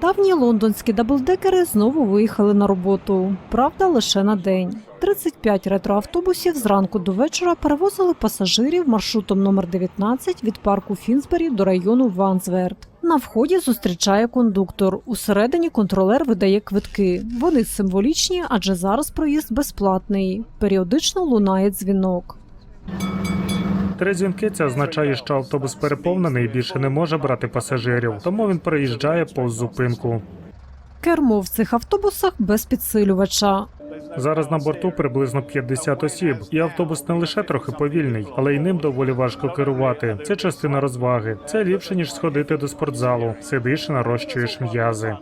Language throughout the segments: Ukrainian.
Давні лондонські даблдекери знову виїхали на роботу. Правда, лише на день. 35 ретроавтобусів зранку до вечора перевозили пасажирів маршрутом номер 19 від парку Фінсбері до району Вансверт. На вході зустрічає кондуктор. Усередині контролер видає квитки. Вони символічні, адже зараз проїзд безплатний. Періодично лунає дзвінок. Три дзвінки це означає, що автобус переповнений і більше не може брати пасажирів, тому він проїжджає повз зупинку. Кермо в цих автобусах без підсилювача. Зараз на борту приблизно 50 осіб, і автобус не лише трохи повільний, але й ним доволі важко керувати. Це частина розваги. Це ліпше ніж сходити до спортзалу. Сидиш і нарощуєш м'язи.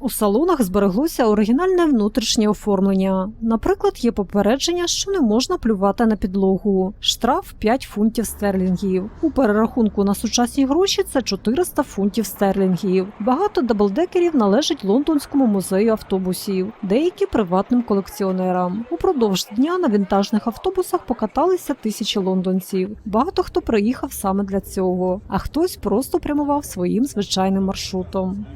У салонах збереглося оригінальне внутрішнє оформлення. Наприклад, є попередження, що не можна плювати на підлогу. Штраф 5 фунтів стерлінгів. У перерахунку на сучасні гроші це 400 фунтів стерлінгів. Багато даблдекерів належать лондонському музею автобусів, деякі приватним колекціонерам. Упродовж дня на вінтажних автобусах покаталися тисячі лондонців. Багато хто приїхав саме для цього, а хтось просто прямував своїм звичайним маршрутом.